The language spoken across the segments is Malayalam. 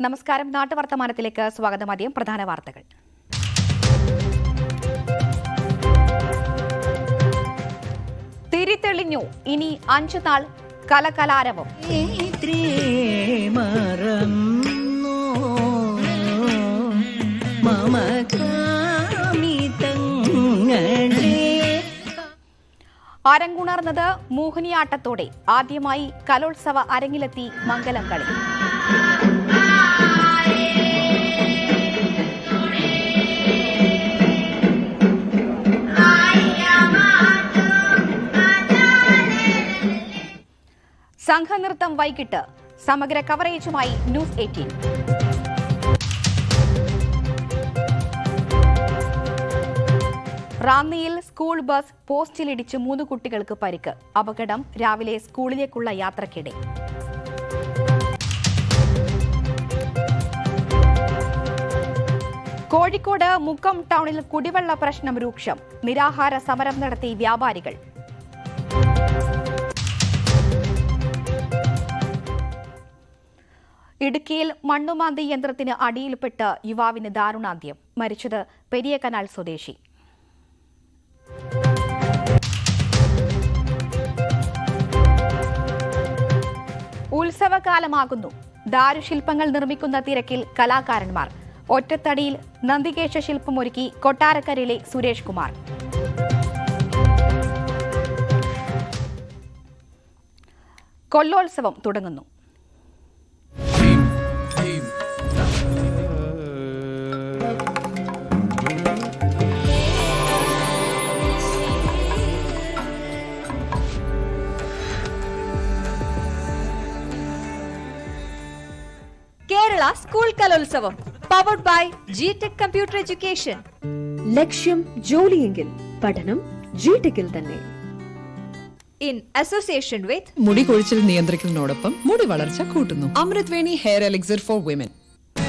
നമസ്കാരം. നാട്ടുവർത്തമാനത്തിലേക്ക് സ്വാഗതം. ആദ്യം പ്രധാന വാർത്തകൾ. തിരിതെളിഞ്ഞു. ഇനി അഞ്ചു നാൾ കലകലാരവം. അരങ്ങുണർന്നത് മോഹിനിയാട്ടത്തോടെ ആദ്യമായി കലോത്സവ അരങ്ങിലെത്തി മംഗലം കളി. സംഘനൃത്തം വൈകിട്ട് സമഗ്ര കവറേജുമായി ന്യൂസ് എയ്റ്റീൻ. റാന്നിയിൽ സ്കൂൾ ബസ് പോസ്റ്റിലിടിച്ച് മൂന്ന് കുട്ടികൾക്ക് പരിക്ക്. അപകടം രാവിലെ സ്കൂളിലേക്കുള്ള യാത്രക്കിടെ. കോഴിക്കോട് മുക്കം ടൗണിൽ കുടിവെള്ള പ്രശ്നം രൂക്ഷം. നിരാഹാര സമരം നടത്തി വ്യാപാരികൾ. ഇടുക്കിയിൽ മണ്ണുമാന്തി യന്ത്രത്തിന് അടിയിൽപ്പെട്ട് യുവാവിന് ദാരുണാന്ത്യം. മരിച്ചത് പെരിയ കനാൽ സ്വദേശി. ഉത്സവകാലമാകുന്നു. ദാരുശില്പങ്ങൾ നിർമ്മിക്കുന്ന തിരക്കിൽ കലാകാരന്മാർ. ഒറ്റത്തടിയിൽ നന്ദികേശ ശില്പമൊരുക്കി കൊട്ടാരക്കരയിലെ സുരേഷ് കുമാർ. കൊല്ലോത്സവം തുടങ്ങുന്നു. കേരള സ്കൂൾ കലോത്സവം powered by G Tech computer education ലക്ഷ്യം ജോലിയെങ്കിൽ പഠനം ജിടെക്കിൽ തന്നെ. ഇൻ അസോസിയേഷൻ വിത്ത് മുടി കൊഴിച്ചിൽ നിയന്ത്രിക്കുന്നതോടൊപ്പം മുടി വളർച്ച കൂട്ടുന്നു. അമൃത് Veni hair elixir for women.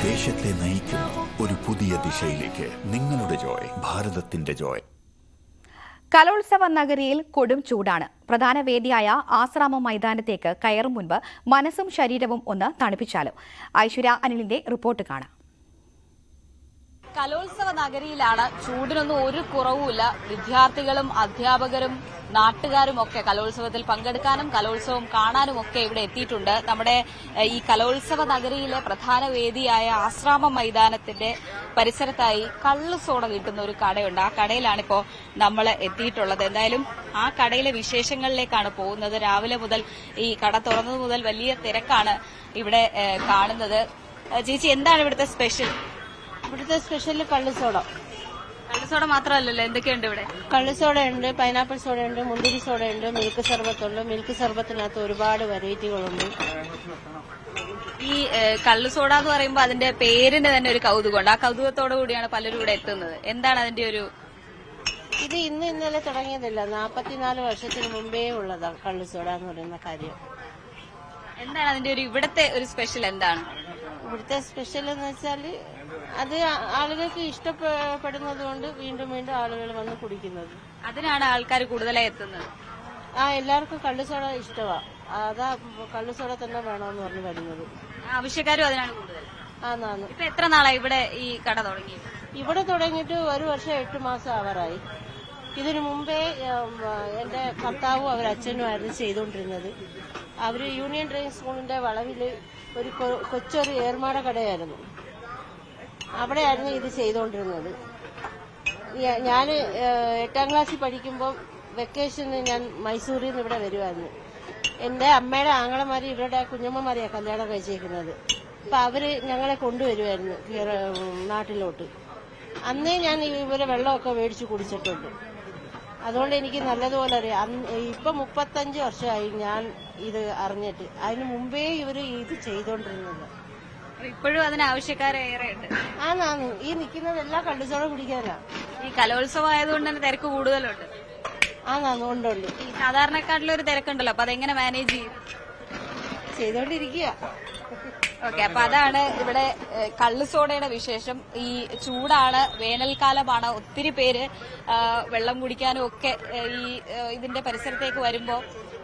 ദേശത്തെ നയിക്കുന്ന ഒരു പുതിയ ദിശയിലേക്ക് നിങ്ങളുടെ ജോയ് ഭാരതത്തിന്റെ ജോയ്. കലോത്സവ നഗരിയിൽ കൊടും ചൂടാണ്. പ്രധാന വേദിയായ ആശ്രാമ മൈതാനത്തേക്ക് കയറും മുൻപ് മനസ്സും ശരീരവും ഒന്ന് തണുപ്പിച്ചാലും. ഐശ്വര്യ അനിലിന്റെ റിപ്പോർട്ട് കാണാം. കലോത്സവ നഗരിയിലാണ് ചൂടിനൊന്നും ഒരു കുറവുമില്ല. വിദ്യാർത്ഥികളും അധ്യാപകരും നാട്ടുകാരും ഒക്കെ കലോത്സവത്തിൽ പങ്കെടുക്കാനും കലോത്സവം കാണാനും ഒക്കെ ഇവിടെ എത്തിയിട്ടുണ്ട്. നമ്മുടെ ഈ കലോത്സവ നഗരിയിലെ പ്രധാന വേദിയായ ആശ്രാമ മൈതാനത്തിന്റെ പരിസരത്തായി കള്ള് സോഡ കിട്ടുന്ന ഒരു കടയുണ്ട്. ആ കടയിലാണിപ്പോ നമ്മൾ എത്തിയിട്ടുള്ളത്. എന്തായാലും ആ കടയിലെ വിശേഷങ്ങളിലേക്കാണ് പോകുന്നത്. രാവിലെ മുതൽ ഈ കട തുറന്നത് മുതൽ വലിയ തിരക്കാണ് ഇവിടെ കാണുന്നത്. ചേച്ചി എന്താണ് ഇവിടുത്തെ സ്പെഷ്യൽ? ഇവിടുത്തെ സ്പെഷ്യൽ കള്ളിസോട കള്ളിസോട മാത്രമല്ലല്ലോ എന്തൊക്കെയുണ്ട് ഇവിടെ? കള്ളിസോട ഉണ്ട് പൈനാപ്പിൾ സോഡ ഉണ്ട് മുന്തിരി സോഡ ഉണ്ട് മിൽക്ക് സർബത്തുണ്ട്. മിൽക്ക് സർബത്തിനകത്ത് ഒരുപാട് വെറൈറ്റികളുണ്ട് ഈ ഏഹ്, കള്ളുസോഡ എന്ന് പറയുമ്പോൾ അതിന്റെ പേരിന് തന്നെ ഒരു കൗതുകമുണ്ട്. ആ കൗതുകത്തോടു കൂടിയാണ് പലരും ഇവിടെ എത്തുന്നത്. എന്താണ് അതിന്റെ ഒരു ഇത് ഇന്ന് ഇന്നലെ തുടങ്ങിയതല്ല നാപ്പത്തിനാല് വർഷത്തിന് മുമ്പേ ഉള്ളതാണ് കള്ളുസോഡ എന്ന് പറയുന്ന കാര്യം. എന്താണ് അതിന്റെ ഒരു ഇവിടത്തെ ഒരു സ്പെഷ്യൽ എന്താണ്? ഇവിടുത്തെ സ്പെഷ്യൽ എന്ന് വെച്ചാൽ അത് ആളുകൾക്ക് ഇഷ്ടപ്പെടുന്നത് കൊണ്ട് വീണ്ടും വീണ്ടും ആളുകൾ വന്ന് കുടിക്കുന്നത്. അതിനാണ് ആൾക്കാർ കൂടുതലായി എത്തുന്നത്. ആ എല്ലാവർക്കും കള്ളുസോഡ ഇഷ്ടമാണ് അതാ കള്ളുസോഡ തന്നെ വേണമെന്ന് പറഞ്ഞ് വരുന്നത്. ആവശ്യക്കാരും അതിനാണ് കൂടുതൽ. ആന്നാന്ന്. ഇപ്പൊ എത്ര നാളായി ഇവിടെ ഈ കട തുടങ്ങി ഇവിടെ തുടങ്ങിയിട്ട് ഒരു വർഷം എട്ട് മാസം ആവാറായി. ഇതിനു മുമ്പേ എന്റെ ഭർത്താവും അവർ അച്ഛനുമായിരുന്നു ചെയ്തുകൊണ്ടിരുന്നത്. അവർ യൂണിയൻ ഡ്രൈവിംഗ് സ്കൂളിന്റെ വളവിൽ ഒരു കൊച്ചൊരു ഏർമാട കടയായിരുന്നു. അവിടെയായിരുന്നു ഇത് ചെയ്തുകൊണ്ടിരുന്നത് ഞാൻ എട്ടാം ക്ലാസ്സിൽ പഠിക്കുമ്പോൾ വെക്കേഷന് ഞാൻ മൈസൂരിൽ നിന്ന് ഇവിടെ വരുമായിരുന്നു എന്റെ അമ്മയുടെ ആങ്ങളമാര് ഇവരുടെ കുഞ്ഞമ്മമാരെയാണ് കല്യാണം കഴിച്ചേക്കുന്നത്. അപ്പൊ അവർ ഞങ്ങളെ കൊണ്ടുവരുമായിരുന്നു നാട്ടിലോട്ട്. അന്നേ ഞാൻ ഇവരെ വെള്ളമൊക്കെ മേടിച്ച് കുടിച്ചിട്ടുണ്ട്. അതുകൊണ്ട് എനിക്ക് നല്ലതുപോലെ അറിയാം. ഇപ്പൊ മുപ്പത്തഞ്ച് വർഷമായി ഞാൻ ഇത് അറിഞ്ഞിട്ട്. അതിന് മുമ്പേ ഇവർ ഇത് ചെയ്തോണ്ടിരുന്നത്. അപ്പൊ ഇപ്പോഴും അതിന് ആവശ്യക്കാരേറെയുണ്ട് ഉണ്ട് ആന്നാന്ന് ഈ നിൽക്കുന്നതെല്ലാം കള്ളുചോള കുടിക്കാനാ. ഈ കലോത്സവം ആയതുകൊണ്ട് തന്നെ തിരക്ക് കൂടുതലുണ്ട്. ആന്നാന്ന് ഉണ്ടുണ്ട് ഈ സാധാരണക്കാട്ടിലൊരു തിരക്കുണ്ടല്ലോ അപ്പൊ അതെങ്ങനെ മാനേജ് ചെയ്യും? ചെയ്തോണ്ടിരിക്കുക ഓക്കെ അപ്പൊ അതാണ് ഇവിടെ കള്ളു സോഡയുടെ വിശേഷം. ഈ ചൂടാണ് വേനൽക്കാലമാണ് ഒത്തിരി പേര് വെള്ളം കുടിക്കാനും ഒക്കെ ഈ ഇതിന്റെ പരിസരത്തേക്ക് വരുമ്പോൾ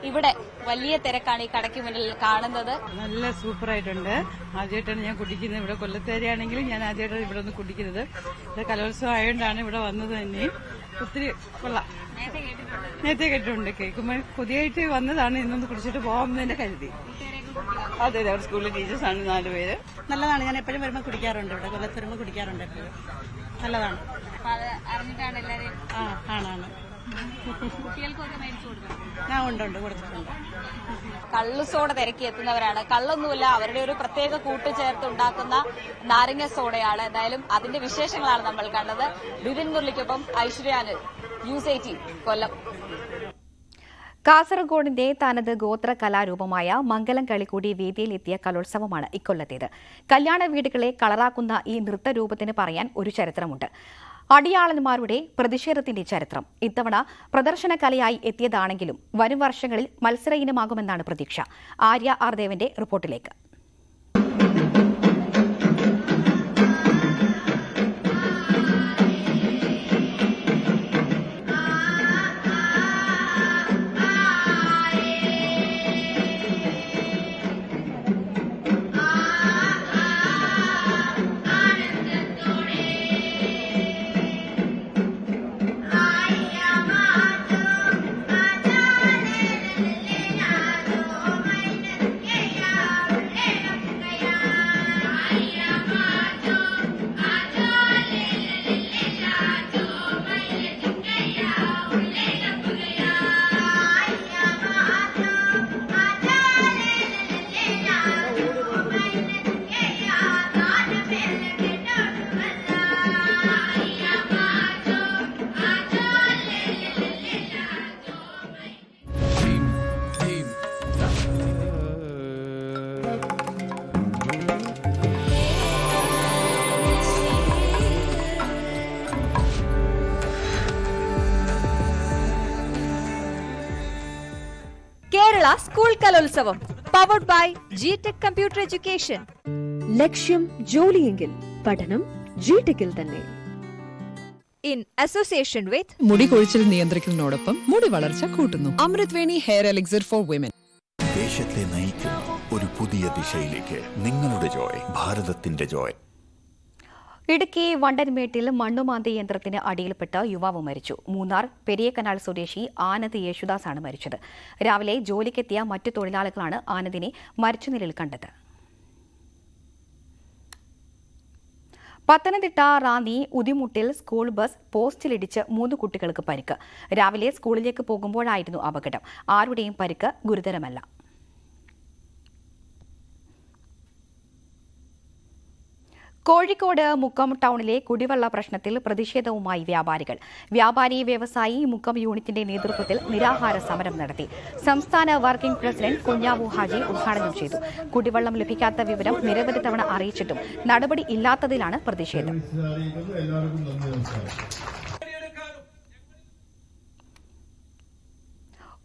ഇവിടെ വലിയ തിരക്കാണ് ഈ കടയ്ക്ക് മുന്നിൽ കാണുന്നത്. നല്ല സൂപ്പർ ആയിട്ടുണ്ട് ആദ്യമായിട്ടാണ് ഞാൻ കുടിക്കുന്നത്. ഇവിടെ കൊല്ലത്തേരിയാണെങ്കിലും ഞാൻ ആദ്യമായിട്ടാണ് ഇവിടെ ഒന്ന് കുടിക്കുന്നത്. ഇത് കലോത്സവം ആയതുകൊണ്ടാണ് ഇവിടെ വന്നത് തന്നെ. ഒത്തിരി കൊള്ളാം നേരത്തെ കേട്ടിട്ടുണ്ട്. കേൾക്കുമ്പോൾ പുതിയായിട്ട് വന്നതാണ്. ഇന്നൊന്ന് കുടിച്ചിട്ട് പോകാമെന്ന് തന്നെ കരുതി. അതെ അതെ. അവിടെ സ്കൂളിലെ ടീച്ചേഴ്സാണ് നാല് പേര്. നല്ലതാണ്. ഞാൻ എപ്പോഴും വരുമ്പോൾ കുടിക്കാറുണ്ട് ഇവിടെ. കൊല്ലത്ത് വരുമ്പോൾ കുടിക്കാറുണ്ട് എപ്പോഴും. നല്ലതാണ്. അറിഞ്ഞിട്ടാണ് എല്ലാവരും ആ ആണാണ് ഞാൻ ഉണ്ട് ഉണ്ട് കൊടുത്തിട്ടുണ്ട്. കള്ളു സോഡ തിരക്കി എത്തുന്നവരാണ്. കള്ളൊന്നുമില്ല അവരുടെ ഒരു പ്രത്യേക കൂട്ടുചേർത്ത് ഉണ്ടാക്കുന്ന നാരങ്ങ സോഡയാണ്. എന്തായാലും അതിന്റെ വിശേഷങ്ങളാണ് നമ്മൾ കണ്ടത്. ബിപിൻ മുരളിക്കൊപ്പം ഐശ്വര്യാന് ന്യൂസ് എയ്റ്റീൻ കൊല്ലം. കാസർഗോഡിന്റെ തനത് ഗോത്ര കലാരൂപമായ മംഗലം കളിക്കൂടി വേദിയിലെത്തിയ കലോത്സവമാണ് ഇക്കൊല്ലത്തേത്. കല്യാണ വീടുകളെ കളറാക്കുന്ന ഈ നൃത്തരൂപത്തിന് പറയാൻ ഒരു ചരിത്രമുണ്ട്. അടിയാളന്മാരുടെ പ്രതിഷേധത്തിന്റെ ചരിത്രം. ഇത്തവണ പ്രദർശന കലയായി എത്തിയതാണെങ്കിലും വരും വർഷങ്ങളിൽ മത്സര ഇനമാകുമെന്നാണ് പ്രതീക്ഷ. ആര്യ ആർദേവിന്റെ റിപ്പോർട്ടിലേക്ക്. School powered by G Tech computer education ലക്ഷ്യം ജോലിയെങ്കിൽ പഠനം ജി ടെക്കിൽ തന്നെ. ഇൻ അസോസിയേഷൻ വിത്ത് മുടി കൊഴിച്ചിൽ നിയന്ത്രിക്കുന്നതിനോടൊപ്പം മുടി വളർച്ച കൂട്ടുന്നു. അമൃത് Veni hair elixir for women ദേശത്തെ നയിക്കുന്ന ഒരു പുതിയ ദിശയിലേക്ക് നിങ്ങളുടെ ജോയ് ഭാരതത്തിന്റെ ജോയ്. ഇടുക്കി വണ്ടൻമേട്ടിൽ മണ്ണുമാന്തി യന്ത്രത്തിന് അടിയിൽപ്പെട്ട് യുവാവ് മരിച്ചു. മൂന്നാർ പെരിയക്കനാൽ സ്വദേശി ആനന്ദ് യേശുദാസാണ് മരിച്ചത്. രാവിലെ ജോലിക്കെത്തിയ മറ്റു തൊഴിലാളികളാണ് ആനന്ദിനെ മരിച്ച നിലയിൽ കണ്ടത്. പത്തനംതിട്ട റാന്നി ഉദിമുട്ടിൽ സ്കൂൾ ബസ് പോസ്റ്റിലിടിച്ച് മൂന്ന് കുട്ടികൾക്ക് പരിക്ക്. രാവിലെ സ്കൂളിലേക്ക് പോകുമ്പോഴായിരുന്നു അപകടം. ആരുടെയും പരിക്ക് ഗുരുതരമല്ല. കോഴിക്കോട് മുക്കം ടൗണിലെ കുടിവെള്ള പ്രശ്നത്തിൽ പ്രതിഷേധവുമായി വ്യാപാരികൾ. വ്യാപാരി വ്യവസായി മുക്കം യൂണിറ്റിന്റെ നേതൃത്വത്തിൽ നിരാഹാര സമരം നടത്തി. സംസ്ഥാന വർക്കിംഗ് പ്രസിഡന്റ് കുഞ്ഞാവു ഹാജി ഉദ്ഘാടനം ചെയ്തു. കുടിവെള്ളം ലഭിക്കാത്ത വിവരം നിരവധി തവണ അറിയിച്ചിട്ടും നടപടി ഇല്ലാത്തതിലാണ് പ്രതിഷേധം.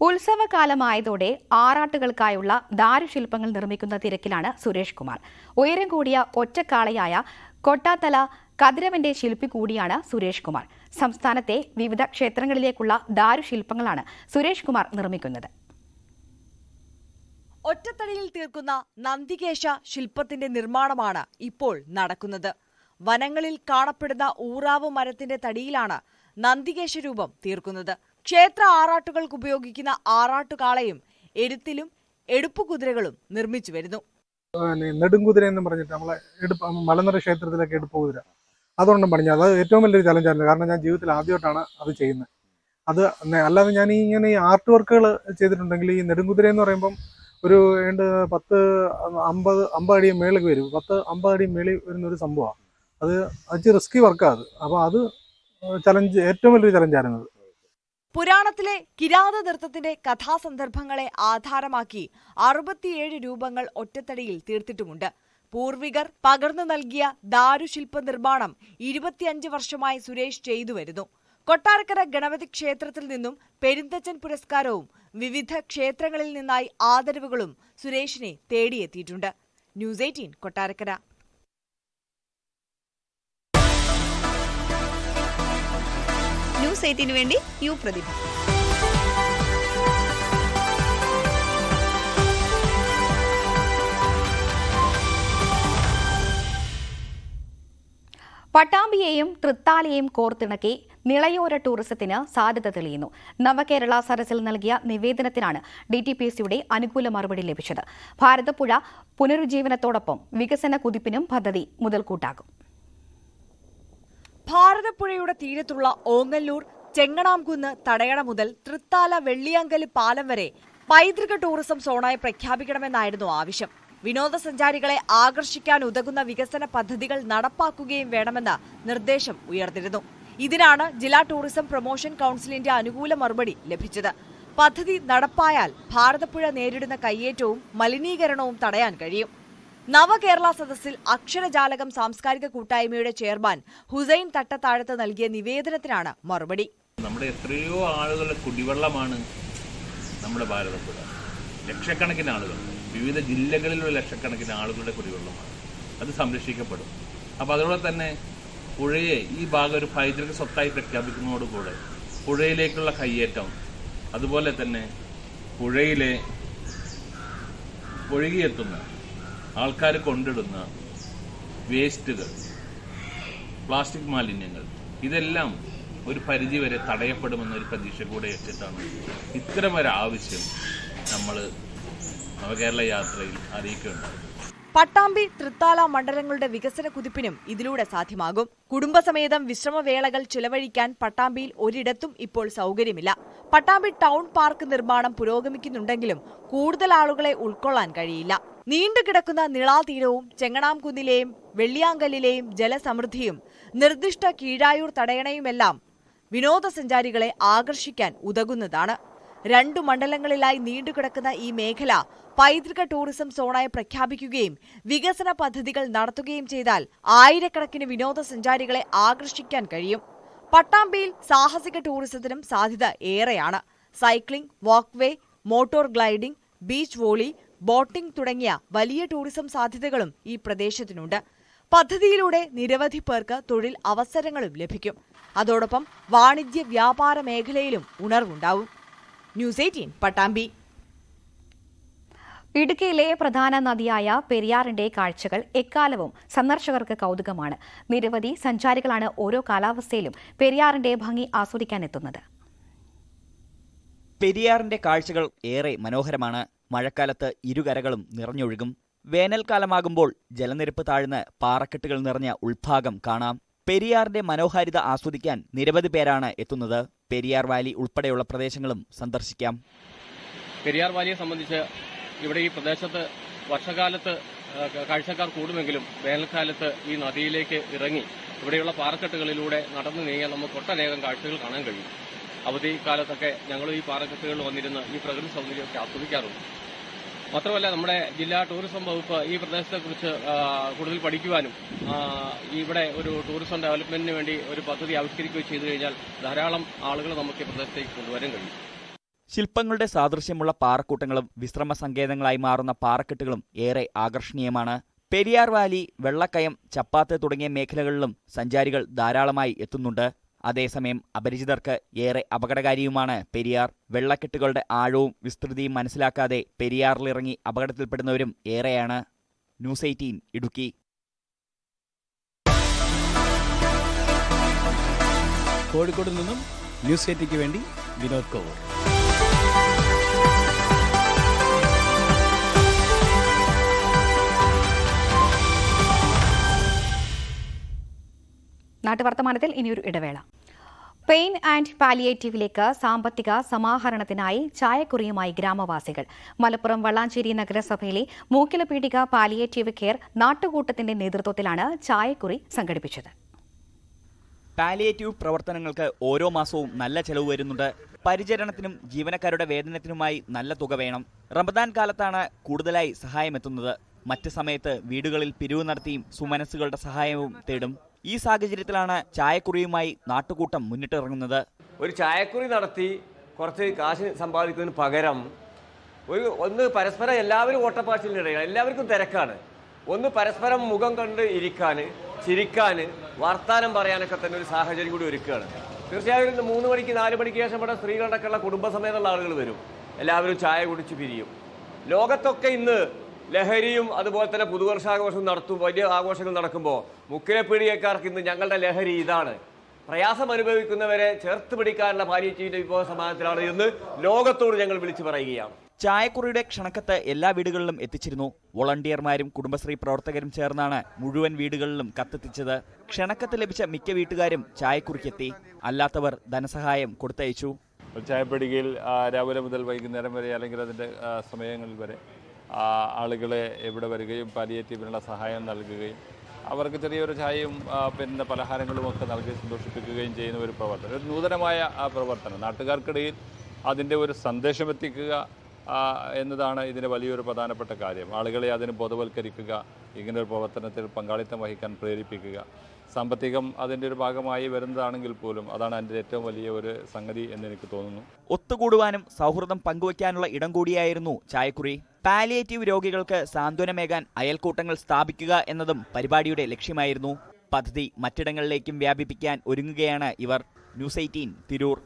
ഉത്സവകാലമായതോടെ ആറാട്ടുകൾക്കായുള്ള ദാരുശില്പങ്ങൾ നിർമ്മിക്കുന്ന തിരക്കിലാണ് സുരേഷ് കുമാർ. ഉയരം കൂടിയ ഒറ്റക്കാളയായ കൊട്ടാത്തല കതിരവന്റെ ശില്പി കൂടിയാണ് സുരേഷ് കുമാർ. സംസ്ഥാനത്തെ വിവിധ ക്ഷേത്രങ്ങളിലേക്കുള്ള ദാരുശില്പങ്ങളാണ് സുരേഷ് കുമാർ നിർമ്മിക്കുന്നത്. ഒറ്റത്തടിയിൽ തീർക്കുന്ന നന്ദികേശ ശില്പത്തിന്റെ നിർമ്മാണമാണ് ഇപ്പോൾ നടക്കുന്നത്. വനങ്ങളിൽ കാണപ്പെടുന്ന ഊറാവ് മരത്തിന്റെ തടിയിലാണ് നന്ദികേശ രൂപം തീർക്കുന്നത്. ക്ഷേത്ര ആറാട്ടുകൾക്ക് ഉപയോഗിക്കുന്ന ആറാട്ടുകാളയും എഴുത്തിലും എടുപ്പുകുതിരകളും നിർമ്മിച്ചു വരുന്നു. നെടുങ്കുതിര എന്ന് പറഞ്ഞിട്ട് നമ്മളെ എടുപ്പ് മലനിര ക്ഷേത്രത്തിലൊക്കെ എടുപ്പ് കുതിര അതുകൊണ്ടും പണിഞ്ഞു. അത് ഏറ്റവും വലിയൊരു ചലഞ്ചായിരുന്നു കാരണം ഞാൻ ജീവിതത്തിൽ ആദ്യമായിട്ടാണ് അത് ചെയ്യുന്നത്. അത് അല്ലാതെ ഞാൻ ഇങ്ങനെ ഈ ആർട്ട് വർക്കുകൾ ചെയ്തിട്ടുണ്ടെങ്കിൽ ഈ നെടുങ്കുതിര എന്ന് പറയുമ്പം ഒരു ഏണ്ട് പത്ത് അമ്പത് അമ്പത് അടി മേളിൽ വരും. പത്ത് അമ്പത് അടി മേളിൽ വരുന്ന ഒരു സംഭവമാണ് അത് അച്ച് റിസ്കി വർക്കാണ് അത്. അപ്പോൾ അത് ചലഞ്ച് ഏറ്റവും വലിയൊരു ചലഞ്ചായിരുന്നു പുരാണത്തിലെ കിരാത നൃത്തത്തിന്റെ കഥാസന്ദർഭങ്ങളെ ആധാരമാക്കി അറുപത്തിയേഴ് രൂപങ്ങൾ ഒറ്റത്തടിയിൽ തീർത്തിട്ടുമുണ്ട്. പൂർവികർ പകർന്നു നൽകിയ ദാരുശില്പ നിർമ്മാണം ഇരുപത്തിയഞ്ച് വർഷമായി സുരേഷ് ചെയ്തു വരുന്നു. കൊട്ടാരക്കര ഗണപതി ക്ഷേത്രത്തിൽ നിന്നും പെരുന്തച്ചൻ പുരസ്കാരവും വിവിധ ക്ഷേത്രങ്ങളിൽ നിന്നായി ആദരവുകളും സുരേഷിനെ തേടിയെത്തിയിട്ടുണ്ട്. News eighteen Kottarakkara. ന്യൂസ് എയ്റ്റീന് വേണ്ടി യു പ്രതിഭ. പട്ടാമ്പിയെയും തൃത്താലയെയും കോർത്തിണക്കി നിളയോര ടൂറിസത്തിന് സാധ്യത തെളിയുന്നു. നവകേരള സരസിൽ നൽകിയ നിവേദനത്തിനാണ് ഡി ടി പി സിയുടെ അനുകൂല മറുപടി ലഭിച്ചത്. ഭാരതപ്പുഴ പുനരുജ്ജീവനത്തോടൊപ്പം വികസന കുതിപ്പിനും പദ്ധതി മുതൽക്കൂട്ടാകും. ഭാരതപ്പുഴയുടെ തീരത്തുള്ള ഓങ്ങല്ലൂർ ചെങ്ങണാംകുന്ന് തടയണ മുതൽ തൃത്താല വെള്ളിയാങ്കൽ പാലം വരെ പൈതൃക ടൂറിസം സോണായി പ്രഖ്യാപിക്കണമെന്നായിരുന്നു ആവശ്യം. വിനോദസഞ്ചാരികളെ ആകർഷിക്കാൻ ഉതകുന്ന വികസന പദ്ധതികൾ നടപ്പാക്കുകയും വേണമെന്ന് നിർദ്ദേശം ഉയർന്നിരുന്നു. ഇതിനാണ് ജില്ലാ ടൂറിസം പ്രൊമോഷൻ കൌൺസിലിന്റെ അനുകൂല മറുപടി ലഭിച്ചത്. പദ്ധതി നടപ്പായാൽ ഭാരതപ്പുഴ നേരിടുന്ന കയ്യേറ്റവും മലിനീകരണവും തടയാൻ കഴിയും. നവകേരള സദസ്സിൽ അക്ഷരജാലകം സാംസ്കാരിക കൂട്ടായ്മയുടെ ചെയർമാൻ ഹുസൈൻ തട്ടത്താഴത്ത് നൽകിയ നിവേദനത്തിനാണ് മറുപടി. നമ്മുടെ എത്രയോ ആളുകളുടെ കുടിവെള്ളമാണ് നമ്മുടെ ഭാരതപ്പുഴ. ലക്ഷക്കണക്കിന് ആളുകൾ വിവിധ ജില്ലകളിലുള്ള ലക്ഷക്കണക്കിന് ആളുകളുടെ കുടിവെള്ളമാണ്. അത് സംരക്ഷിക്കപ്പെടും. അപ്പോൾ അതുപോലെ തന്നെ പുഴയെ ഈ ഭാഗം ഒരു പൈതൃക സ്വത്തായി പ്രഖ്യാപിക്കുന്നതോടുകൂടെ പുഴയിലേക്കുള്ള കയ്യേറ്റം അതുപോലെ തന്നെ പുഴയിലെ ഒഴുകിയെത്തുന്ന ആൾക്കാർ കൊണ്ടിടുന്ന വേസ്റ്റുകൾ പ്ലാസ്റ്റിക് മാലിന്യങ്ങൾ ഇതെല്ലാം ഒരു പരിധിവരെ തടയപ്പെടുമെന്നൊരു പ്രതീക്ഷ കൂടെ വെച്ചിട്ടാണ് ഇത്തരം ഒരു ആവശ്യം നമ്മൾ നവകേരള യാത്രയിൽ അറിയിക്കുകയുണ്ടായി പട്ടാമ്പി തൃത്താല മണ്ഡലങ്ങളുടെ വികസന കുതിപ്പിനും ഇതിലൂടെ സാധ്യമാകും. കുടുംബസമേതം വിശ്രമവേളകൾ ചിലവഴിക്കാൻ പട്ടാമ്പിയിൽ ഒരിടത്തും ഇപ്പോൾ സൗകര്യമില്ല. പട്ടാമ്പി ടൗൺ പാർക്ക് നിർമ്മാണം പുരോഗമിക്കുന്നുണ്ടെങ്കിലും കൂടുതൽ ആളുകളെ ഉൾക്കൊള്ളാൻ കഴിയില്ല. നീണ്ടുകിടക്കുന്ന നിളാതീരവും ചെങ്ങണാംകുന്നിലെയും വെള്ളിയാങ്കല്ലിലെയും ജലസമൃദ്ധിയും നിർദ്ദിഷ്ട കീഴായൂർ തടയണയുമെല്ലാം വിനോദസഞ്ചാരികളെ ആകർഷിക്കാൻ ഉതകുന്നതാണ്. രണ്ടു മണ്ഡലങ്ങളിലായി നീണ്ടുകിടക്കുന്ന ഈ മേഖല പൈതൃക ടൂറിസം സോണായി പ്രഖ്യാപിക്കുകയും വികസന പദ്ധതികൾ നടത്തുകയും ചെയ്താൽ ആയിരക്കണക്കിന് വിനോദസഞ്ചാരികളെ ആകർഷിക്കാൻ കഴിയും. പട്ടാമ്പിയിൽ സാഹസിക ടൂറിസത്തിനും സാധ്യത ഏറെയാണ്. Cycling walkway motor gliding beach volley boating തുടങ്ങിയ വലിയ ടൂറിസം സാധ്യതകളും ഈ പ്രദേശത്തിനുണ്ട്. പദ്ധതിയിലൂടെ നിരവധി പേർക്ക് തൊഴിൽ അവസരങ്ങളും ലഭിക്കും. അതോടൊപ്പം വാണിജ്യ വ്യാപാര മേഖലയിലും ഉണർവുണ്ടാവും. News eighteen Pattambi. ഇടുക്കിയിലെ പ്രധാന നദിയായ പെരിയാറിന്റെ കാഴ്ചകൾ എക്കാലവും സന്ദർശകർക്ക് കൗതുകമാണ്. നിരവധി സഞ്ചാരികളാണ് ഓരോ കാലാവസ്ഥയിലും പെരിയാറിന്റെ ഭംഗി ആസ്വദിക്കാനെത്തുന്നത്. പെരിയാറിന്റെ കാഴ്ചകൾ ഏറെ മനോഹരമാണ്. മഴക്കാലത്ത് ഇരുകരകളും നിറഞ്ഞൊഴുകും. വേനൽക്കാലമാകുമ്പോൾ ജലനിരപ്പ് താഴ്ന്ന് പാറക്കെട്ടുകൾ നിറഞ്ഞ ഉൾഭാഗം കാണാം. പെരിയാറിന്റെ മനോഹാരിത ആസ്വദിക്കാൻ നിരവധി പേരാണ് എത്തുന്നത്. പെരിയാർ വാലി ഉൾപ്പെടെയുള്ള പ്രദേശങ്ങളും സന്ദർശിക്കാം. പെരിയാർ വാലിയെ സംബന്ധിച്ച് ഇവിടെ ഈ പ്രദേശത്ത് വർഷകാലത്ത് കാഴ്ചക്കാർ കൂടുമെങ്കിലും വേനൽക്കാലത്ത് ഈ നദിയിലേക്ക് ഇറങ്ങി ഇവിടെയുള്ള പാറക്കെട്ടുകളിലൂടെ നടന്നു നീങ്ങിയാൽ നമുക്ക് ഒട്ടനേകം കാഴ്ചകൾ കാണാൻ കഴിയും. അവധി കാലത്തൊക്കെ ഞങ്ങൾ ഈ പാറക്കെട്ടുകളിൽ വന്നിരുന്ന് ഈ പ്രകൃതി സൗന്ദര്യമൊക്കെ ആസ്വദിക്കാറുണ്ട്. മാത്രമല്ല നമ്മുടെ ജില്ലാ ടൂറിസം വകുപ്പ് ഈ പ്രദേശത്തെക്കുറിച്ച് കൂടുതൽ പഠിക്കുവാനും ഇവിടെ ഒരു ടൂറിസം ഡെവലപ്മെന്റിന് വേണ്ടി ഒരു പദ്ധതി ആവിഷ്കരിക്കുകയും ചെയ്തു കഴിഞ്ഞാൽ ധാരാളം ആളുകൾ നമുക്ക് ഈ പ്രദേശത്തേക്ക് കൊണ്ടുവരാൻ കഴിയും. ശില്പങ്ങളുടെ സാദൃശ്യമുള്ള പാറക്കൂട്ടങ്ങളും വിശ്രമ സങ്കേതങ്ങളായി മാറുന്ന പാറക്കെട്ടുകളും ഏറെ ആകർഷണീയമാണ്. പെരിയാർ വാലി വെള്ളക്കയം ചപ്പാത്ത് തുടങ്ങിയ മേഖലകളിലും സഞ്ചാരികൾ ധാരാളമായി എത്തുന്നുണ്ട്. അതേസമയം അപരിചിതർക്ക് ഏറെ അപകടകാരിയുമാണ് പെരിയാർ. വെള്ളക്കെട്ടുകളുടെ ആഴവും വിസ്തൃതിയും മനസ്സിലാക്കാതെ പെരിയാറിലിറങ്ങി അപകടത്തിൽപ്പെടുന്നവരും ഏറെയാണ്. News eighteen Idukki. കോഴിക്കോട് നിന്നും ന്യൂസ് എയ്റ്റിക്ക് വേണ്ടി വിനോദ് കൗർ. നാട്ടുവർത്തമാനത്തിൽ ഇനിയൊരു ഇടവേള. പെയിൻ ആൻഡ് പാലിയേറ്റീവിലേക്ക് സാമ്പത്തിക സമാഹരണത്തിനായി ചായക്കുറിയുമായി ഗ്രാമവാസികൾ. മലപ്പുറം വള്ളാഞ്ചേരി നഗരസഭയിലെ മൂക്കിലപീഠിക പാലിയേറ്റീവ് കെയർ നാട്ടുകൂട്ടത്തിന്റെ നേതൃത്വത്തിലാണ് ചായക്കുറി സംഘടിപ്പിച്ചത്. പാലിയേറ്റീവ് പ്രവർത്തനങ്ങൾക്ക് ഓരോ മാസവും നല്ല ചെലവ് വരുന്നുണ്ട്. പരിചരണത്തിനും ജീവനക്കാരുടെ വേതനത്തിനുമായി നല്ല തുക വേണം. റമദാൻ കാലത്താണ് കൂടുതലായി സഹായമെത്തുന്നത്. മറ്റ് സമയത്ത് വീടുകളിൽ പിരിവ് നടത്തിയും സുമനസ്സുകളുടെ സഹായവും തേടും. ഈ സാഹചര്യത്തിലാണ് ചായക്കുറിയുമായി നാട്ടുകൂട്ടം മുന്നിട്ടിറങ്ങുന്നത്. ഒരു ചായക്കുറി നടത്തി കുറച്ച് കാശ് സമ്പാദിക്കുന്നതിന് പകരം ഒരു ഒന്ന് പരസ്പരം എല്ലാവരും ഓട്ടപ്പാച്ചിലിനിടയിൽ എല്ലാവർക്കും തിരക്കാണ്. ഒന്ന് പരസ്പരം മുഖം കണ്ട് ഇരിക്കാൻ ചിരിക്കാൻ വർത്താനം പറയാനൊക്കെ തന്നെ ഒരു സാഹചര്യം കൂടി ഒരുക്കുകയാണ്. തീർച്ചയായും മൂന്ന് മണിക്ക് നാല് മണിക്ക് ശേഷം ഇവിടെ സ്ത്രീകളടക്കമുള്ള കുടുംബസമേതമുള്ള ആളുകൾ വരും. എല്ലാവരും ചായ കുടിച്ച് പിരിയും. ലോകത്തൊക്കെ ഇന്ന് ലഹരിയും അതുപോലെ തന്നെ പുതുവർഷാഘോഷവും നടത്തും വലിയ ആഘോഷങ്ങൾ നടക്കുമ്പോൾ മുക്കിലെ പീഡികക്കാർക്ക് ഇന്ന് ഞങ്ങളുടെ ലഹരി ഇതാണ്. പ്രയാസം അനുഭവിക്കുന്നവരെ ചേർത്ത് പിടിക്കാനുള്ള പാലിയേറ്റീവിന്റെ വിഭവ സമാധാനത്തിലാണ് എന്ന് ലോകത്തോട് ഞങ്ങൾ വിളിച്ചു പറയുകയാണ്. ചായക്കുറിയുടെ ക്ഷണക്കത്ത് എല്ലാ വീടുകളിലും എത്തിച്ചിരുന്നു. വോളണ്ടിയർമാരും കുടുംബശ്രീ പ്രവർത്തകരും ചേർന്നാണ് മുഴുവൻ വീടുകളിലും കത്തെത്തിച്ചത്. ക്ഷണക്കത്ത് ലഭിച്ച മിക്ക വീട്ടുകാരും ചായക്കുറിക്കെത്തി. അല്ലാത്തവർ ധനസഹായം കൊടുത്തയച്ചു. ചായപ്പടികയിൽ രാവിലെ മുതൽ വൈകുന്നേരം വരെ അല്ലെങ്കിൽ അതിന്റെ സമയങ്ങളിൽ വരെ ആളുകളെ ഇവിടെ വരികയും പാലിയേറ്റീവിനുള്ള സഹായം നൽകുകയും അവർക്ക് ചെറിയൊരു ചായയും പിന്നെ പലഹാരങ്ങളും ഒക്കെ നൽകി സന്തോഷിപ്പിക്കുകയും ചെയ്യുന്ന ഒരു പ്രവർത്തനം. ഒരു നൂതനമായ ആ പ്രവർത്തനം. നാട്ടുകാർക്കിടയിൽ അതിന്റെ ഒരു സന്ദേശം എത്തിക്കുക എന്നതാണ് ഇതിന്റെ വലിയൊരു പ്രധാനപ്പെട്ട കാര്യം. ആളുകളെ അതിന് ബോധവൽക്കരിക്കുക ഇങ്ങനൊരു പ്രവർത്തനത്തിൽ പങ്കാളിത്തം വഹിക്കാൻ പ്രേരിപ്പിക്കുക. സാമ്പത്തികം അതിന്റെ ഒരു ഭാഗമായി വരുന്നതാണെങ്കിൽ പോലും അതാണ് അതിന്റെ ഏറ്റവും വലിയ ഒരു സംഗതി എന്ന് എനിക്ക് തോന്നുന്നു. ഒത്തുകൂടുവാനും സൗഹൃദം പങ്കുവയ്ക്കാനുള്ള ഇടം കൂടിയായിരുന്നു ചായക്കുറി. പാലിയേറ്റീവ് രോഗികൾക്ക് സാന്ത്വനമേകാൻ അയൽക്കൂട്ടങ്ങൾ സ്ഥാപിക്കുക എന്നതും പരിപാടിയുടെ ലക്ഷ്യമായിരുന്നു. പദ്ധതി മറ്റിടങ്ങളിലേക്കും വ്യാപിപ്പിക്കാൻ ഒരുങ്ങുകയാണ് ഇവർ. News Eighteen Tirur.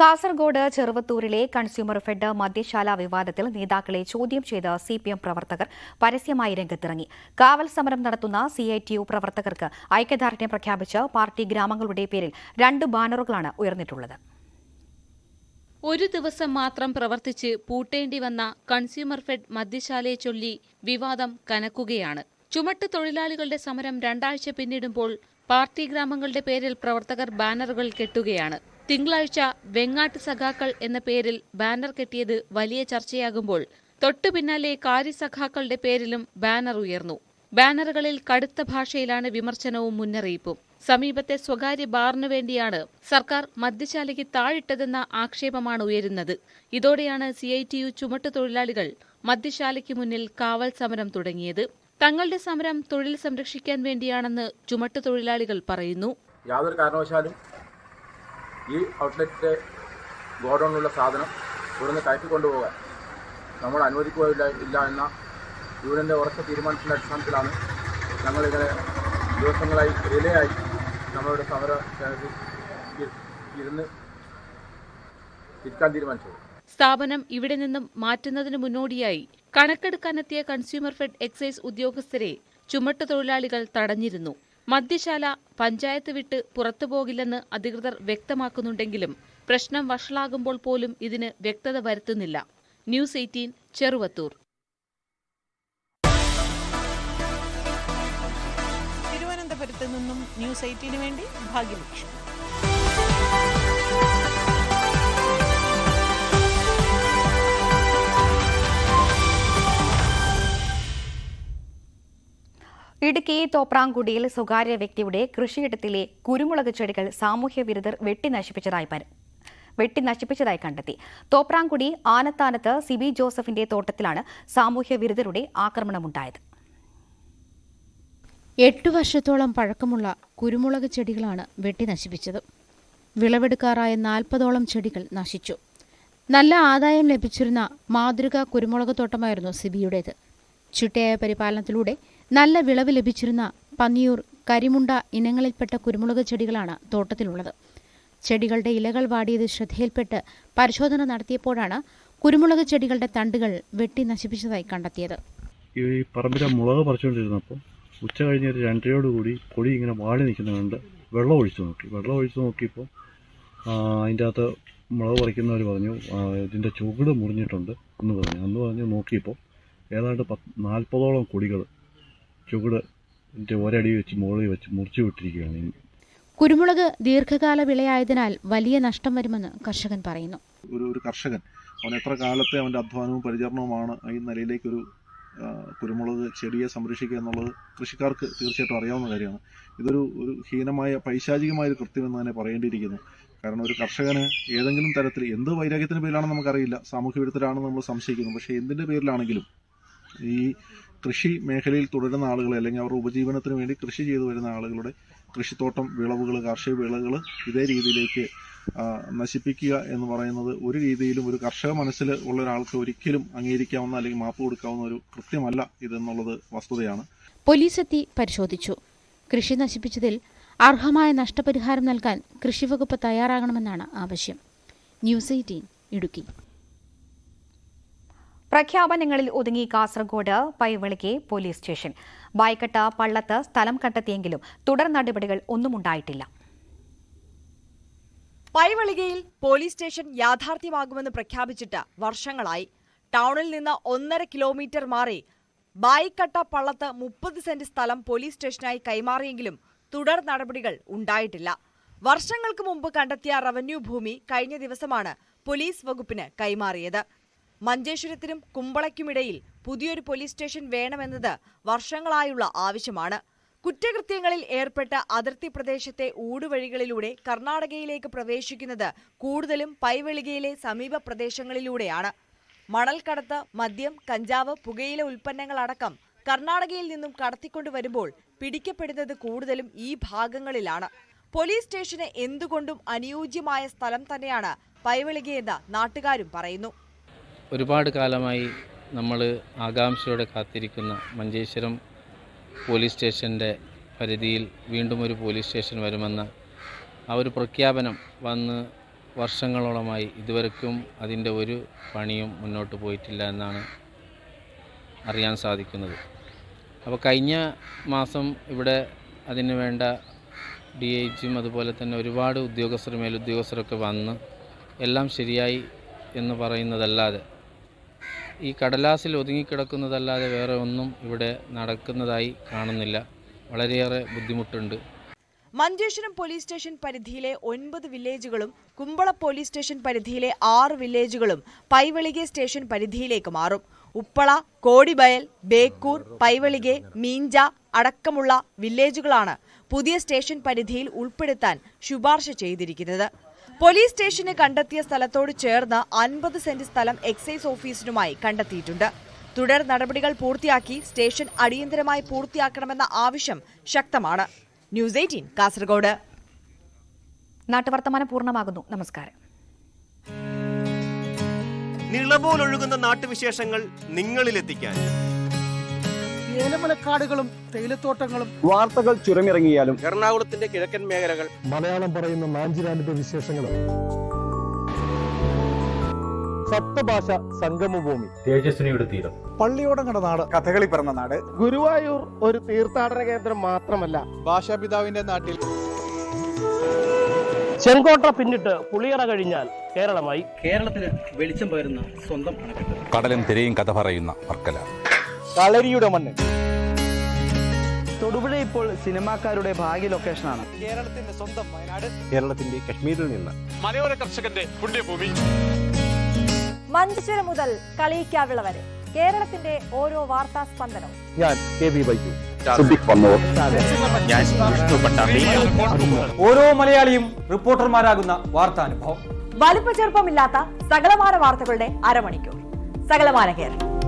കാസർഗോഡ് ചെറുവത്തൂരിലെ കൺസ്യൂമർ ഫെഡ് മദ്യശാല വിവാദത്തിൽ നേതാക്കളെ ചോദ്യം ചെയ്ത സി പി എം പ്രവർത്തകർ പരസ്യമായി രംഗത്തിറങ്ങി. കാവൽ സമരം നടത്തുന്ന സി ഐ ടി യു പ്രവർത്തകർക്ക് ഐക്യദാർഢ്യം പ്രഖ്യാപിച്ച് പാർട്ടി ഗ്രാമങ്ങളുടെ പേരിൽ രണ്ട് ബാനറുകളാണ് ഉയർന്നിട്ടുള്ളത്. ഒരു ദിവസം മാത്രം പ്രവർത്തിച്ച് പൂട്ടേണ്ടി വന്ന കൺസ്യൂമർ ഫെഡ് മദ്യശാലയെ ചൊല്ലി വിവാദം കനക്കുകയാണ്. ചുമട്ട് തൊഴിലാളികളുടെ സമരം രണ്ടാഴ്ച പിന്നിടുമ്പോൾ പാർട്ടി ഗ്രാമങ്ങളുടെ പേരിൽ പ്രവർത്തകർ ബാനറുകൾ കെട്ടുകയാണ്. തിങ്കളാഴ്ച വെങ്ങാട്ട് സഖാക്കൾ എന്ന പേരിൽ ബാനർ കെട്ടിയത് വലിയ ചർച്ചയാകുമ്പോൾ തൊട്ടു പിന്നാലെ കാര്യസഖാക്കളുടെ പേരിലും ബാനർ ഉയർന്നു. ബാനറുകളിൽ കടുത്ത ഭാഷയിലാണ് വിമർശനവും മുന്നറിയിപ്പും. സമീപത്തെ സ്വകാര്യ ബാറിനു വേണ്ടിയാണ് സർക്കാർ മദ്യശാലയ്ക്ക് താഴിട്ടതെന്ന ആക്ഷേപമാണ് ഉയരുന്നത്. ഇതോടെയാണ് സി ഐ ടി യു ചുമട്ടുതൊഴിലാളികൾ മദ്യശാലയ്ക്ക് മുന്നിൽ കാവൽ സമരം തുടങ്ങിയത്. തങ്ങളുടെ സമരം തൊഴിൽ സംരക്ഷിക്കാൻ വേണ്ടിയാണെന്ന് ചുമട്ടുതൊഴിലാളികൾ പറയുന്നു. യാതൊരു കാരണവശാലും ഈ ഔട്ട്ലെറ്റിലെ ഗോഡൌണിലുള്ള സാധനം ഇവിടുന്ന് കയറ്റിക്കൊണ്ടുപോകാൻ നമ്മൾ അനുവദിക്കുകയില്ല ഇല്ല എന്ന യൂണിയന്റെ ഉറച്ച തീരുമാനത്തിന്റെ അടിസ്ഥാനത്തിലാണ് ഞങ്ങളിങ്ങനെ ദിവസങ്ങളായി റിലേ ആയി നമ്മളുടെ സമര ഇരുന്ന് ഇരിക്കാൻ തീരുമാനിച്ചത്. സ്ഥാപനം ഇവിടെ നിന്നും മാറ്റുന്നതിന് മുന്നോടിയായി കണക്കെടുക്കാനെത്തിയ കൺസ്യൂമർ ഫെഡ് എക്സൈസ് ഉദ്യോഗസ്ഥരെ ചുമട്ടുതൊഴിലാളികൾ തടഞ്ഞിരുന്നു. മദ്യശാല പഞ്ചായത്ത് വിട്ട് പുറത്തു പോകില്ലെന്ന് അധികൃതർ വ്യക്തമാക്കുന്നുണ്ടെങ്കിലും പ്രശ്നം വഷളാകുമ്പോൾ പോലും ഇതിന് വ്യക്തത വരുത്തുന്നില്ല. News Eighteen Cheruvathur. തിരുവനന്തപുരത്ത് നിന്നും ന്യൂസ് എയ്റ്റീന് വേണ്ടി ഭാഗ്യലക്ഷ്മി. ഇടുക്കി തോപ്രാംകുടിയിൽ സ്വകാര്യ വ്യക്തിയുടെ കൃഷിയിടത്തിലെ കുരുമുളക് ചെടികൾ സാമൂഹ്യ വിരുദ്ധർ വെട്ടിനശിപ്പിച്ചതായി പര- വെട്ടി നശിപ്പിച്ചതായി കണ്ടെത്തി. തോപ്രാംകുടി ആനത്താനത്ത് സിബി ജോസഫിന്റെ തോട്ടത്തിലാണ് സാമൂഹ്യ വിരുദ്ധരുടെ ആക്രമണമുണ്ടായത്. എട്ടു വർഷത്തോളം പഴക്കമുള്ള കുരുമുളക് ചെടികളാണ് വെട്ടി നശിപ്പിച്ചത്. വിളവെടുക്കാറായ നാൽപ്പതോളം ചെടികൾ നശിച്ചു. നല്ല ആദായം ലഭിച്ചിരുന്ന മാതൃക കുരുമുളക് തോട്ടമായിരുന്നു സിബിയുടേത്. ചിട്ടയായ പരിപാലനത്തിലൂടെ നല്ല വിളവ് ലഭിച്ചിരുന്ന പന്നിയൂർ കരിമുണ്ട ഇനങ്ങളിൽപ്പെട്ട കുരുമുളക് ചെടികളാണ് തോട്ടത്തിലുള്ളത്. ചെടികളുടെ ഇലകൾ വാടിയത് ശ്രദ്ധയിൽപ്പെട്ട് പരിശോധന നടത്തിയപ്പോഴാണ് കുരുമുളക് ചെടികളുടെ തണ്ടുകൾ വെട്ടി നശിപ്പിച്ചതായി കണ്ടെത്തിയത്. ഈ പറമ്പിലെ മുളക് പറിച്ചുകൊണ്ടിരുന്നപ്പോൾ ഉച്ച കഴിഞ്ഞ് ഒരു രണ്ടരയോടുകൂടി പൊടി ഇങ്ങനെ വാടി നിൽക്കുന്നത് കണ്ട് വെള്ളം ഒഴിച്ചു നോക്കി. വെള്ളം ഒഴിച്ചു നോക്കിയപ്പോൾ അതിന്റെ അകത്ത് മുളക് പറിക്കുന്നവർ പറഞ്ഞു ഇതിന്റെ ചുവട് മുറിഞ്ഞിട്ടുണ്ട് എന്ന് പറഞ്ഞു. അന്ന് പറഞ്ഞ് നോക്കിയപ്പോൾ ഏതാണ്ട് പത്ത് നാൽപ്പതോളം കൊടികൾ ചുവട് ഇതിന്റെ ഒരടി വെച്ച് മുകളിൽ വെച്ച് മുറിച്ചു വിട്ടിരിക്കുകയാണ് കുരുമുളക് ദീർഘകാല വിളയായതിനാൽ വലിയ നഷ്ടം വരുമെന്ന് കർഷകൻ പറയുന്നു. ഒരു ഒരു കർഷകൻ അവൻ എത്ര കാലത്തെ അവന്റെ അധ്വാനവും പരിചരണവുമാണ് ഈ നിലയിലേക്കൊരു ആ, കുരുമുളക് ചെടിയെ സംരക്ഷിക്കുക എന്നുള്ളത് കൃഷിക്കാർക്ക് തീർച്ചയായിട്ടും അറിയാവുന്ന കാര്യമാണ്. ഇതൊരു ഒരു ഹീനമായ പൈശാചികമായ ഒരു കൃത്യം എന്ന് തന്നെ പറയേണ്ടിയിരിക്കുന്നു. കാരണം ഒരു കർഷകന് ഏതെങ്കിലും തരത്തിൽ എന്ത് വൈരാഗ്യത്തിന്റെ പേരിലാണെന്ന് നമുക്കറിയില്ല. സാമൂഹ്യ വിരുദ്ധരാണെന്ന് നമ്മൾ സംശയിക്കുന്നു. പക്ഷേ എന്തിന്റെ പേരിലാണെങ്കിലും ഈ കൃഷി മേഖലയിൽ തുടരുന്ന ആളുകളെ അല്ലെങ്കിൽ അവരുടെ ഉപജീവനത്തിന് വേണ്ടി കൃഷി ചെയ്തു വരുന്ന ആളുകളുടെ കൃഷിത്തോട്ടം വിളവുകൾ കാർഷിക വിളകൾ ഇതേ രീതിയിലേക്ക് നശിപ്പിക്കുക എന്ന് പറയുന്നത് ഒരു രീതിയിലും ഒരു കർഷക മനസ്സിൽ ഉള്ള ഒരാൾക്ക് ഒരിക്കലും അംഗീകരിക്കാവുന്ന അല്ലെങ്കിൽ മാപ്പ് കൊടുക്കാവുന്ന ഒരു കൃത്യമല്ല ഇതെന്നുള്ളത് വസ്തുതയാണ്. പോലീസ് എത്തി പരിശോധിച്ചു. കൃഷി നശിപ്പിച്ചതിൽ അർഹമായ നഷ്ടപരിഹാരം നൽകാൻ കൃഷിവകുപ്പ് തയ്യാറാകണമെന്നാണ് ആവശ്യം. News eighteen Idukki. പ്രഖ്യാപനങ്ങളിൽ ഒതുങ്ങി കാസർഗോഡ് പൈവളിക്ക് പോലീസ് സ്റ്റേഷൻ. ബായ്ക്കട്ട പള്ളത്ത് സ്ഥലം കണ്ടെത്തിയെങ്കിലും തുടർ നടപടികൾ ഒന്നുമുണ്ടായിട്ടില്ല പൈവളികയിൽ പോലീസ് സ്റ്റേഷൻ യാഥാർത്ഥ്യമാകുമെന്ന് പ്രഖ്യാപിച്ചിട്ട് വർഷങ്ങളായി. ടൗണിൽ നിന്ന് ഒന്നര കിലോമീറ്റർ മാറി ബായിക്കട്ട പള്ളത്ത് മുപ്പത് സെന്റ് സ്ഥലം പോലീസ് സ്റ്റേഷനായി കൈമാറിയെങ്കിലും തുടർ നടപടികൾ ഉണ്ടായിട്ടില്ല. വർഷങ്ങൾക്ക് മുമ്പ് കണ്ടെത്തിയ റവന്യൂ ഭൂമി കഴിഞ്ഞ ദിവസമാണ് പോലീസ് വകുപ്പിന് കൈമാറിയത്. മഞ്ചേശ്വരത്തിനും കുമ്പളയ്ക്കുമിടയിൽ പുതിയൊരു പോലീസ് സ്റ്റേഷൻ വേണമെന്നത് വർഷങ്ങളായുള്ള ആവശ്യമാണ്. കുറ്റകൃത്യങ്ങളിൽ ഏർപ്പെട്ട അതിർത്തി പ്രദേശത്തെ ഊടുവഴികളിലൂടെ കർണാടകയിലേക്ക് പ്രവേശിക്കുന്നത് കൂടുതലും പൈവെളികയിലെ സമീപ പ്രദേശങ്ങളിലൂടെയാണ്. മണൽക്കടത്ത് മദ്യം കഞ്ചാവ് പുകയില ഉൽപ്പന്നങ്ങളടക്കം കർണാടകയിൽ നിന്നും കടത്തിക്കൊണ്ടുവരുമ്പോൾ പിടിക്കപ്പെടുന്നത് കൂടുതലും ഈ ഭാഗങ്ങളിലാണ്. പോലീസ് സ്റ്റേഷന് എന്തുകൊണ്ടും അനുയോജ്യമായ സ്ഥലം തന്നെയാണ് പൈവെളികയെന്ന് നാട്ടുകാരും പറയുന്നു. ഒരുപാട് കാലമായി നമ്മൾ ആകാംക്ഷയോടെ കാത്തിരിക്കുന്ന മഞ്ചേശ്വരം പോലീസ് സ്റ്റേഷന്റെ പരിധിയിൽ വീണ്ടും ഒരു പോലീസ് സ്റ്റേഷൻ വരുമെന്ന ആ ഒരു പ്രഖ്യാപനം വന്ന് വർഷങ്ങളോളമായി ഇതുവരെക്കും അതിന്റെ ഒരു പണിയും മുന്നോട്ട് പോയിട്ടില്ല എന്നാണ് അറിയാൻ സാധിക്കുന്നത്. അപ്പോൾ കഴിഞ്ഞ മാസം ഇവിടെ അതിന് വേണ്ട ഡി ജിയും അതുപോലെ തന്നെ ഒരുപാട് ഉദ്യോഗസ്ഥർ മേലുദ്യോഗസ്ഥരൊക്കെ വന്ന് എല്ലാം ശരിയായി എന്ന് പറയുന്നതല്ലാതെ ഈ കടലാസിൽ ഒതുങ്ങിക്കിടക്കുന്നതല്ലാതെ വേറെ ഒന്നും ഇവിടെ നടക്കുന്നതായി കാണുന്നില്ല. വളരെയേറെ ബുദ്ധിമുട്ടുണ്ട്. മഞ്ചേശ്വരം പോലീസ് സ്റ്റേഷൻ പരിധിയിലെ ഒൻപത് വില്ലേജുകളും കുമ്പള പോലീസ് സ്റ്റേഷൻ പരിധിയിലെ ആറ് വില്ലേജുകളും പൈവളികെ സ്റ്റേഷൻ പരിധിയിലേക്ക് മാറും. ഉപ്പള കോടിബയൽ ബേക്കൂർ പൈവളികെ മീഞ്ച അടക്കമുള്ള വില്ലേജുകളാണ് പുതിയ സ്റ്റേഷൻ പരിധിയിൽ ഉൾപ്പെടുത്താൻ ശുപാർശ ചെയ്തിരിക്കുന്നത്. പോലീസ് സ്റ്റേഷന് കണ്ടെത്തിയ സ്ഥലത്തോട് ചേർന്ന് അൻപത് സെന്റ് സ്ഥലം എക്സൈസ് ഓഫീസിനുമായി കണ്ടെത്തിയിട്ടുണ്ട്. തുടർ നടപടികൾ പൂർത്തിയാക്കി സ്റ്റേഷൻ അടിയന്തരമായി പൂർത്തിയാക്കണമെന്ന ആവശ്യം ശക്തമാണ്. News Eighteen Kasaragod. നാട്ടുവർത്തമാനം പൂർണമാകുന്നു. നമസ്കാരം. നിളപോലൊഴുകുന്ന നാട്ടുവിശേഷങ്ങൾ നിങ്ങളിലെത്തിക്കാൻ ഏലമലക്കാടുകളും തേയിലത്തോട്ടങ്ങളും വാർത്തകൾ ചുരമിറങ്ങിയാലും എറണാകുളത്തിന്റെ കിഴക്കൻ മേഖലകൾ മലയാളം പറയുന്ന മാഞ്ചിരാന്റെ വിശേഷങ്ങളും. സപ്തഭാഷ സംഗമഭൂമി. തേജസ്വിനിയുടെ തീരം. പള്ളിയോടങ്ങട നാട്. കഥകളി പിറന്ന നാട്. ഗുരുവായൂർ ഒരു തീർത്ഥാടന കേന്ദ്രം മാത്രമല്ല. ഭാഷാപിതാവിന്റെ നാട്ടിൽ. ചെങ്കോട്ട പിന്നിട്ട് പുളിയറ കഴിഞ്ഞാൽ കേരളമായി. കേരളത്തിന് വെളിച്ചം പകരുന്ന സ്വന്തം കടലും തിരയും കഥ പറയുന്ന വർക്കല. കളരിയുടെ മണ്ണ്. തൊടുപുഴ ഇപ്പോൾ സിനിമാക്കാരുടെ ഭാഗ്യ ലൊക്കേഷനാണ്. കേരളത്തിന്റെ സ്വന്തം വയനാട്. കേരളത്തിന്റെ കശ്മീരിൽ നിന്ന്. മലയോര കർഷകന്റെ പുണ്യഭൂമി. മഞ്ചേശ്വരം മുതൽ കളിയിക്കാവിള വരെ. കേരളത്തിന്റെ ഓരോ വാർത്താ സ്പന്ദനവും. ഞാൻ കെ വി ബൈജു ഓരോ മലയാളിയും റിപ്പോർട്ടർമാരാകുന്ന വാർത്താനുഭവം. വലിപ്പ ചെറുപ്പമില്ലാത്ത സകലമാന വാർത്തകളുടെ അരമണിക്കൂർ. സകലമാന കേരളം.